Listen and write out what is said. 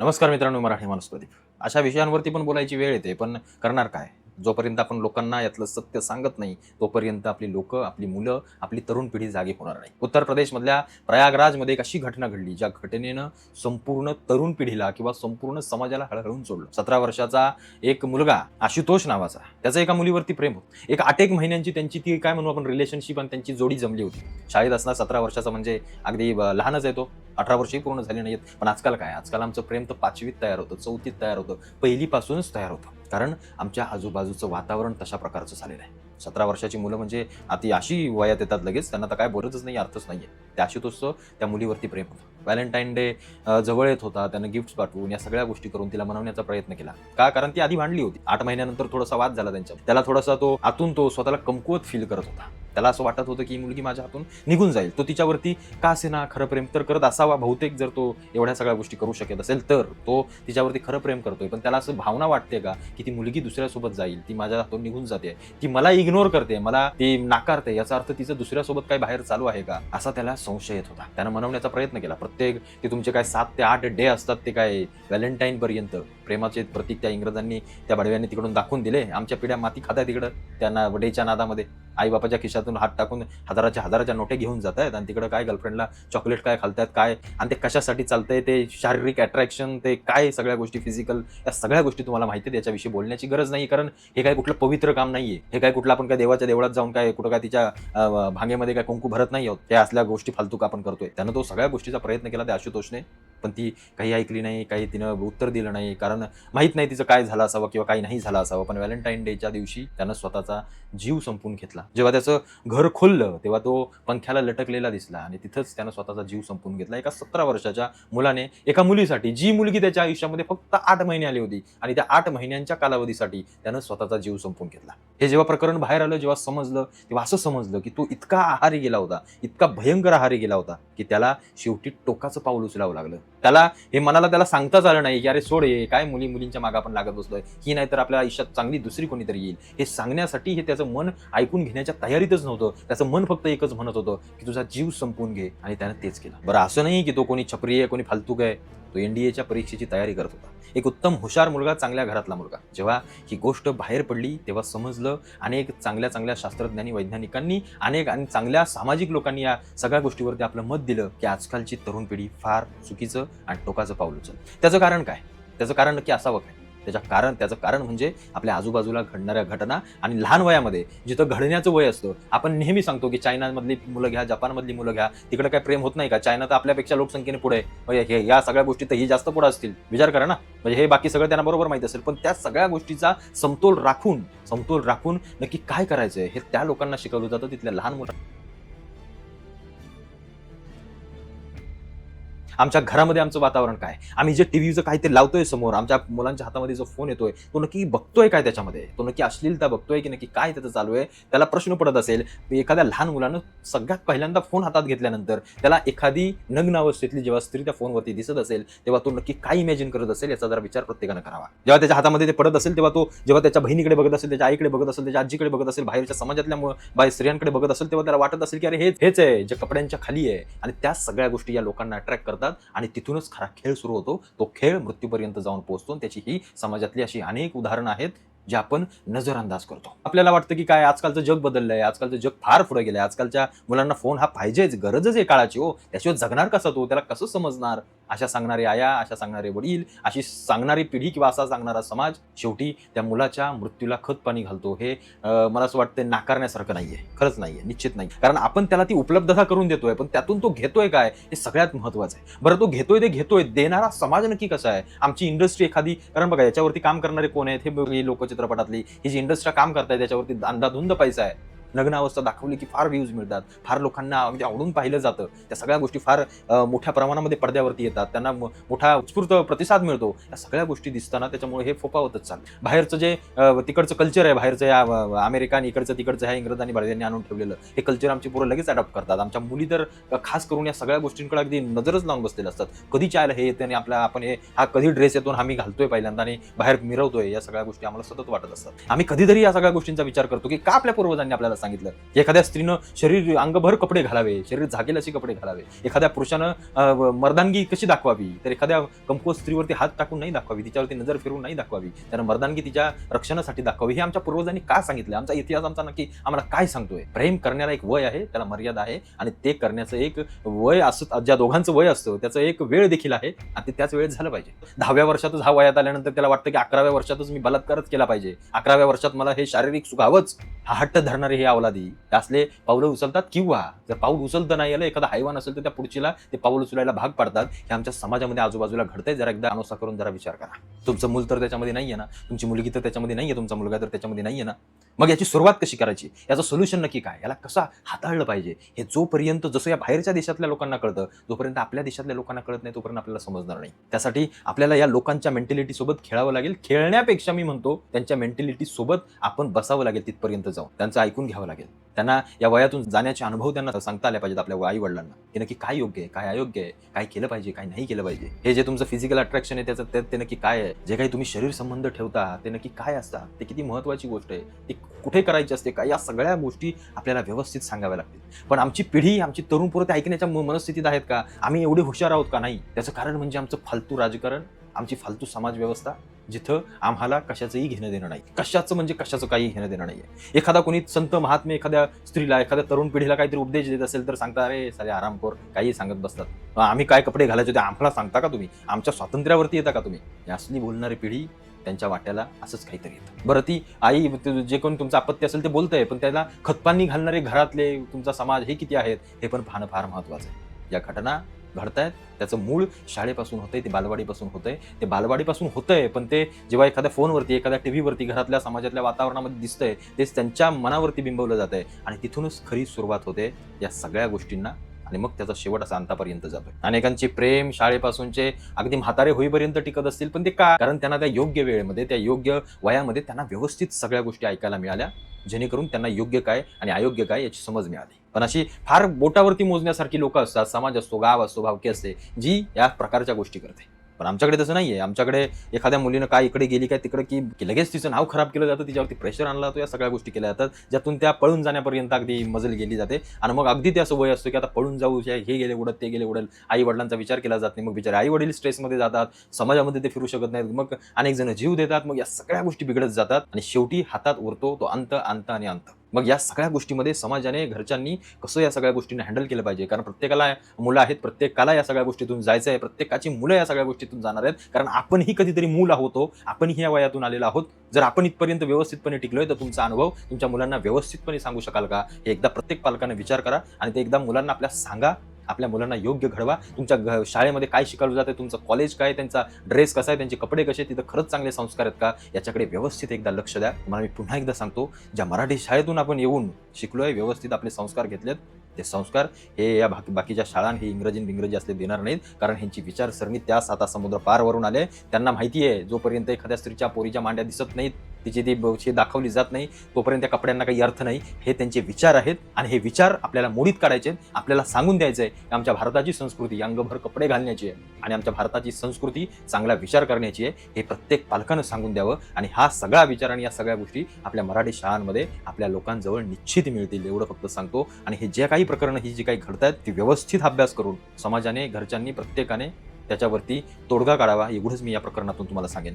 नमस्कार मित्रांनो मराठी माणूस प्रदीप अशा विषयांवरती पण बोलायची वेळ येते पण करणार काय? जोपर्यंत आपण लोकांना यातलं सत्य सांगत नाही तोपर्यंत आपली लोक आपली मुलं आपली तरुण पिढी जागी होणार नाही. उत्तर प्रदेशमधल्या प्रयागराजमध्ये एक अशी घटना घडली ज्या घटनेनं संपूर्ण तरुण पिढीला किंवा संपूर्ण समाजाला हळहळून सोडलं. सतरा वर्षाचा एक मुलगा आशुतोष नावाचा त्याचं एका मुलीवरती प्रेम होत. एक आठ एक महिन्यांची त्यांची ती काय म्हणू आपण रिलेशनशिप आणि त्यांची जोडी जमली होती. शाळेत असणार सतरा वर्षाचा म्हणजे अगदी लहानच आहे तो. अठरा वर्षही पूर्ण झाली नाहीत. पण आजकाल काय? आजकाल आमचं प्रेम तर पाचवीत तयार होतं चौथीत तयार होतं पहिलीपासूनच तयार होतं. कारण आमच्या आजूबाजूचं वातावरण तशा प्रकारचं झालेलं आहे. सतरा वर्षाची मुलं म्हणजे अति अशी वयात येतात लगेच त्यांना तर काय बोलतच नाही अर्थच नाही आहे त्या तोच त्या मुलीवरती प्रेम होतं. व्हॅलेंटाईन डे जवळ येत होता त्यानं गिफ्ट पाठवून या सगळ्या गोष्टी करून तिला मनवण्याचा प्रयत्न केला. का? कारण ती आधी भांडली होती. आठ महिन्यानंतर थोडासा वाद झाला त्यांच्या त्याला थोडासा तो आतून तो स्वतःला कमकुवत फील करत होता. त्याला असं वाटत होतं की ही मुलगी माझ्या हातून निघून जाईल. तो तिच्यावरती का असेना खरं प्रेम तर करत असावा? बहुतेक जर तो एवढ्या सगळ्या गोष्टी करू शकत असेल तर तो तिच्यावरती खरं प्रेम करतोय. पण त्याला असं भावना वाटते का की ती मुलगी दुसऱ्यासोबत जाईल? ती माझ्या हातून निघून जाते. ती मला इग्नोर करते. मला ती नाकारते. याचा अर्थ तिचं दुसऱ्यासोबत काही बाहेर चालू आहे का? असा त्याला संशय येत होता. त्यानं मनवण्याचा प्रयत्न केला. प्रत्येक ते तुमचे काय सात ते आठ डे असतात ते काय व्हॅलेंटाईन पर्यंत? प्रेमाचे प्रतीक त्या इंग्रजांनी त्या बडव्यांनी तिकडून दाखवून दिले. आमच्या पिढ्या माती खात्या तिकडं. त्यांना डेच्या नादामध्ये. आई बापाच्या खिशातून हात टाकून हजाराच्या हजाराच्या नोटे घेऊन जात आहेत आणि तिकडं काय गर्लफ्रेंडला चॉकलेट काय खालतात काय? आणि ते कशासाठी चालतंय ते शारीरिक अट्रॅक्शन ते काय सगळ्या गोष्टी फिजिकल या सगळ्या गोष्टी तुम्हाला माहिती आहेत याच्याविषयी बोलण्याची गरज नाही कारण हे काय कुठलं पवित्र काम नाहीये. हे काय कुठलं आपण काय देवाच्या देवळात जाऊन काय कुठं काय तिच्या भांगेमध्ये काय कुंकू भरत नाही आहोत. त्या असल्या गोष्टी फालतूक आपण करतोय? त्यानं तो सगळ्या गोष्टीचा प्रयत्न केला त्या आशुतोषने. पण ती काही ऐकली नाही काही तिनं उत्तर दिलं नाही. कारण माहीत नाही तिचं काय झालं असावं किंवा काही नाही झालं असावं. पण व्हॅलेंटाईन डेच्या दिवशी त्यानं स्वतःचा जीव संपून घेतला. जेव्हा त्याचं घर खोललं तेव्हा तो पंख्याला लटकलेला दिसला आणि तिथंच त्यानं स्वतःचा जीव संपून घेतला. एका सतरा वर्षाच्या मुलाने एका मुलीसाठी जी मुलगी त्याच्या आयुष्यामध्ये फक्त आठ महिने आली होती आणि त्या आठ महिन्यांच्या कालावधीसाठी त्यानं स्वतःचा जीव संपून घेतला. हे जेव्हा प्रकरण बाहेर आलं जेव्हा समजलं तेव्हा असं समजलं की तो इतका आहारी गेला होता इतका भयंकर आहारी गेला होता की त्याला शेवटी टोकाचं पाऊल उचलावं लागलं. त्याला हे मनाला त्याला सांगताच आलं नाही की अरे सोड हे काय मुली मुलींच्या मागे आपण लागत बसलोय. ही नाही तर आपल्या आयुष्यात चांगली दुसरी कोणीतरी येईल. हे सांगण्यासाठी हे त्याचं मन ऐकून घेण्याच्या तयारीतच नव्हतं. त्याचं मन फक्त एकच म्हणत होतं की तुझा जीव संपवून घे. आणि त्यानं तेच केलं. बरं असं नाही की तो कोणी छपरी आहे कोणी फालतूक आहे. तो एन डी एच्या परीक्षेची तयारी करत होता. एक उत्तम हुशार मुलगा चांगल्या घरातला मुलगा. जेव्हा ही गोष्ट बाहेर पडली तेव्हा समजलं अनेक चांगल्या चांगल्या शास्त्रज्ञांनी वैज्ञानिकांनी अनेक आणि चांगल्या सामाजिक लोकांनी या सगळ्या गोष्टीवरती आपलं मत दिलं की आजकालची तरुण पिढी फार चुकीचं आणि टोकाचं पाऊल उचल त्याचं कारण काय? त्याचं कारण नक्की असावं काय? त्याच्या कारण त्याचं कारण म्हणजे आपल्या आजूबाजूला घडणाऱ्या घटना आणि लहान वयामध्ये जिथं घडण्याचं वय असतं आपण नेहमी सांगतो की चायनामधली मुलं घ्या जपानमधली मुलं घ्या तिकडे काय प्रेम होत नाही का? चायना तर आपल्यापेक्षा लोकसंख्येने पुढे म्हणजे हे या सगळ्या गोष्टी तर ही जास्त पुढे असतील. विचार करा ना. म्हणजे हे बाकी सगळं त्यांना बरोबर माहीत असेल पण त्या सगळ्या गोष्टीचा समतोल राखून समतोल राखून नक्की काय करायचंय हे त्या लोकांना शिकवलं जातं तिथल्या लहान मुलं आमच्या घरामध्ये आमचं वातावरण काय? आम्ही जे टी व्हीचं काय ते लावतोय समोर आमच्या मुलांच्या हातामध्ये जो फोन येतोय तो नक्की बघतोय काय त्याच्यामध्ये? तो नक्की अश्लीलता बघतोय की नक्की काय त्याचं चालू आहे? त्याला प्रश्न पडत असेल एखाद्या लहान मुलानं सगळ्यात पहिल्यांदा फोन हातात घेतल्यानंतर त्याला एखादी नग्न अवस्थेतली जेव्हा स्त्री त्या फोनवरती दिसत असेल तेव्हा तो नक्की काय इमॅजिन करत असेल याचा जरा विचार प्रत्येकानं करावा. जेव्हा त्याच्या हातामध्ये ते पडत असेल तेव्हा तो जेव्हा त्याच्या बहिणीकडे बघत असेल त्याच्या आईकडे बघत असेल त्याच्या आजीकडे बघत असेल बाहेरच्या समाजातल्या बाहेर स्त्रियांकडे बघत असेल तेव्हा त्याला वाटत असेल की अरे हेच हेच आहे जे कपड्यांच्या खाली आहे. आणि त्या सगळ्या गोष्टी या लोकांना अट्रॅक्ट करतात. आणि तिथूनच खरा खेळ सुरू होतो. तो खेळ मृत्यूपर्यंत जाऊन पोहोचतो त्याची ही समाजातली अशी अनेक उदाहरणं आहेत जे आपण नजरअंदाज करतो. आपल्याला वाटतं की काय आजकालचं जग बदललंय आजकालचं जग फार पुढे गेलंय आजकालच्या मुलांना फोन हा पाहिजेच गरजच आहे काळाची हो. त्याशिवाय जगणार कसा तो? त्याला कसं समजणार? अशा सांगणारे आया अशा सांगणारे वडील अशी सांगणारी पिढी किंवा असा सांगणारा समाज शेवटी त्या मुलाच्या मृत्यूला खत पाणी घालतो. हे मला असं वाटतं नाकारण्यासारखं नाहीये. खरंच नाहीये. निश्चित नाही. कारण आपण त्याला ती उपलब्धता करून देतोय पण त्यातून तो घेतोय काय? हे सगळ्यात महत्वाचं आहे. बरं तो घेतोय ते घेतोय. देणारा समाज नक्की कसा आहे? आमची इंडस्ट्री एखादी कारण बघा याच्यावरती काम करणारे कोण आहेत? हे लोक चित्रपटातली ही जी इंडस्ट्री काम करताय त्याच्यावरती अंधाधुंद पैसा आहे. नग्न अवस्था दाखवली की फार व्ह्यूज मिळतात. फार लोकांना अगदी आवडून पाहिलं जातं. त्या सगळ्या गोष्टी फार मोठ्या प्रमाणामध्ये पडद्यावरती येतात. त्यांना मोठा उत्स्फूर्त प्रतिसाद मिळतो. या सगळ्या गोष्टी दिसताना त्याच्यामुळे हे फोपावतच चाल बाहेरचं जे तिकडचं कल्चर आहे बाहेरचं या अमेरिका आणि इकडचं तिकडचं ह्या इंग्रजांनी भारतीयांनी आणून ठेवलेलं हे कल्चर आमची पोरं लगेच अडॉप्ट करतात. आमच्या मुली तर खास करून या सगळ्या गोष्टींकडे अगदी नजरच लावून बसलेल्या असतात. कधी चायला हे येते आणि आपल्या आपण हे हा कधी ड्रेस येतो आम्ही घालतोय पहिल्यांदा आणि बाहेर मिरवतोय या सगळ्या गोष्टी आम्हाला सतत वाटत असतात. आम्ही कधीतरी या सगळ्या गोष्टींचा विचार करतो की का आपल्या पूर्वजांनी आपल्याला सांगितलं. एखाद्या स्त्रीनं शरीर अंगभर कपडे घालावे शरीर झाकेल असे कपडे घालावे. एखाद्या पुरुषानं मर्दानगी कशी दाखवावी? तर एखाद्या कमकुवत स्त्रीवरती हात टाकून नाही दाखवावी तिच्यावरती नजर फिरून नाही दाखवावी. त्यानं मर्दानगी तिच्या रक्षणासाठी दाखवावी. हे आमच्या पूर्वजांनी का सांगितलं? आमचा इतिहास आमचा नक्की आम्हाला काय सांगतोय? प्रेम करण्याला एक वय आहे त्याला मर्यादा आहे आणि ते करण्याचं एक वय असत ज्या दोघांचं वय असतं त्याचं एक वेळ देखील आहे आणि ते त्याच वेळेत झालं पाहिजे. दहाव्या वर्षातच हा वयात आल्यानंतर त्याला वाटतं की अकराव्या वर्षातच मी बलात्कारच केला पाहिजे. अकराव्या वर्षात मला हे शारीरिक सुखावंच हा हट्ट धरणारे हे अवलादी असले पावलं उचलतात किंवा जर पाऊल उचलतं नाही आलं एखादा हैवान असेल तर त्या पुढचीला ते पाऊल उचलायला भाग पाडतात. हे आमच्या समाजामध्ये आजूबाजूला घडतंय. जरा एकदा अनुसा करून जरा विचार करा. तुमचं मूल तर त्याच्यामध्ये नाहीये ना. तुमची मुलगी तर त्याच्यामध्ये नाहीये. तुमचा मुलगा तर त्याच्यामध्ये नाहीये ना. मग याची सुरुवात कशी करायची? याचं सोल्युशन नक्की काय? याला कसा हाताळलं पाहिजे? हे जोपर्यंत जसं या बाहेरच्या देशातल्या लोकांना कळतं जोपर्यंत आपल्या देशातल्या लोकांना कळत नाही तोपर्यंत आपल्याला समजणार नाही. त्यासाठी आपल्याला या लोकांच्या मेंटॅलिटी सोबत खेळावं लागेल. खेळण्यापेक्षा मी म्हणतो त्यांच्या मेंटॅलिटी सोबत आपण बसावं लागेल तिथपर्यंत जाऊन. त्यांचं ऐकून घ्यावं लागेल. त्यांना या वयातून जाण्याचे अनुभव त्यांना सांगता आले पाहिजेत आपल्या आई वडिलांना की नक्की काय योग्य आहे? काय अयोग्य आहे? काय केलं पाहिजे? काय नाही केलं पाहिजे? हे जे तुमचं फिजिकल अट्रॅक्शन आहे त्याचं ते नक्की काय आहे? जे काही तुम्ही शरीर संबंध ठेवता ते नक्की काय असतात? ते किती महत्वाची गोष्ट आहे? ती कुठे करायची असते का? या सगळ्या गोष्टी आपल्याला व्यवस्थित सांगाव्या लागतील. पण आमची पिढी आमची तरुण पोरं ते ऐकण्याच्या मनस्थितीत आहेत का? आम्ही एवढे हुशार आहोत का नाही? त्याचं कारण म्हणजे आमचं फालतू राजकारण आमची फालतू समाजव्यवस्था जिथं आम्हाला कशाचंही घेणं देणं नाही. कशाचं म्हणजे कशाचं काही घेणं देणं नाही आहे एखादा कोणी संत महात्मे एखाद्या स्त्रीला एखाद्या तरुण पिढीला काहीतरी उपदेश देत असेल तर सांगता अरे सारे आरामखोर काही सांगत बसतात. आम्ही काय कपडे घालायचे ते आम्हाला सांगता का तुम्ही? आमच्या स्वातंत्र्यावरती येता का तुम्ही? असली बोलणारी पिढी त्यांच्या वाट्याला असंच काहीतरी येतं. बरं ती आई जे कोण तुमचं आपत्ती असेल ते बोलतंय पण त्याला खतपाणी घालणारे घरातले तुमचा समाज हे किती आहेत हे पण पाहणं फार महत्वाचं आहे. या घटना घडतायत. त्याचं मूळ शाळेपासून होतंय ते बालवाडीपासून होतंय. ते बालवाडीपासून होतंय पण ते जेव्हा एखाद्या फोनवरती एखाद्या टी व्हीवरती घरातल्या समाजातल्या वातावरणामध्ये दिसतंय तेच त्यांच्या मनावरती बिंबवलं जात आहे आणि तिथूनच खरी सुरुवात होते या सगळ्या गोष्टींना. आणि मग त्याचा शेवट असा अंतापर्यंत जातोय. अनेकांचे प्रेम शाळेपासूनचे अगदी म्हातारे होईपर्यंत टिकत असतील पण ते का? कारण त्यांना त्या योग्य वेळेमध्ये त्या योग्य वयामध्ये त्यांना व्यवस्थित सगळ्या गोष्टी ऐकायला मिळाल्या जेणेकरून त्यांना योग्य काय आणि अयोग्य काय याची समज मिळाली. पण अशी फार बोटावरती मोजण्यासारखी लोक असतात समाज असतो गाव असतो भावकी असते जी या प्रकारच्या गोष्टी करते. पण आमच्याकडे तसं नाही आहे आमच्याकडे एखाद्या मुलीनं काय इकडे गेली काय तिकडे की लगेच तिचं नाव खराब केलं जातं तिच्यावरती प्रेशर आणला जातो या सगळ्या गोष्टी केल्या जातात ज्यातून त्या पळून जाण्यापर्यंत अगदी मजल गेली जाते. आणि मग अगदी ते असं वय असतो की आता पळून जाऊ हे हे गेले उडत ते गेले उडल आई वडिलांचा विचार केला जात नाही. मग बिचारे आई वडील स्ट्रेसमध्ये जातात समाजामध्ये ते फिरू शकत नाहीत. मग अनेक जण जीव देतात मग या सगळ्या गोष्टी बिघडत जातात. आणि शेवटी हातात उरतो तो अंत अंत आणि अंत. मग या सगळ्या गोष्टीमध्ये समाजाने घरच्यांनी कसं या सगळ्या गोष्टींना हँडल केलं पाहिजे? कारण प्रत्येकाला मुलं आहेत प्रत्येकाला या सगळ्या गोष्टीतून जायचं आहे प्रत्येकाची मुलं या सगळ्या गोष्टीतून जाणार आहेत. कारण आपणही कधीतरी मूल आहोतो हो. आपणही या वयातून आलेलो आहोत. जर आपण इथपर्यंत व्यवस्थितपणे टिकलोय तर तुमचा अनुभव तुमच्या मुलांना व्यवस्थितपणे सांगू शकाल का? हे एकदा प्रत्येक पालकाने विचार करा आणि ते एकदा मुलांना आपल्या सांगा. आपल्या मुलांना योग्य घडवा. तुमच्या घ- शाळेमध्ये काय शिकवलं जातं तुमचं कॉलेज काय त्यांचा ड्रेस कसा आहे त्यांचे कपडे कसे तिथं खरंच चांगले संस्कार आहेत का? याच्याकडे व्यवस्थित एकदा लक्ष द्या. तुम्हाला मी पुन्हा एकदा सांगतो ज्या मराठी शाळेतून आपण येऊन शिकलो आहे व्यवस्थित आपले संस्कार घेतलेत ते संस्कार हे या बाकी बाकीच्या शाळां हे इंग्रजी इंग्रजी असले देणार नाहीत. कारण ह्यांची विचारसरणी त्या साता समुद्र पारवरून आले. त्यांना माहिती आहे जोपर्यंत एखाद्या स्त्रीच्या पोरीच्या मांड्या दिसत नाहीत तिची ती बक्षी दाखवली जात नाही तोपर्यंत त्या कपड्यांना काही अर्थ नाही. हे त्यांचे विचार आहेत आणि हे विचार आपल्याला मोडीत काढायचे आहेत. आपल्याला सांगून द्यायचं आहे की आमच्या भारताची संस्कृती अंगभर कपडे घालण्याची आहे आणि आमच्या भारताची संस्कृती चांगला विचार करण्याची आहे हे प्रत्येक पालकानं सांगून द्यावं. आणि हा सगळा विचार आणि या सगळ्या गोष्टी आपल्या मराठी शाळांमध्ये आपल्या लोकांजवळ निश्चित मिळतील एवढं फक्त सांगतो. आणि हे जे काही प्रकरणं ही जी काही घडत आहेत ती व्यवस्थित अभ्यास करून समाजाने घरच्यांनी प्रत्येकाने त्याच्यावरती तोडगा काढावा एवढंच मी या प्रकरणातून तुम्हाला सांगेन.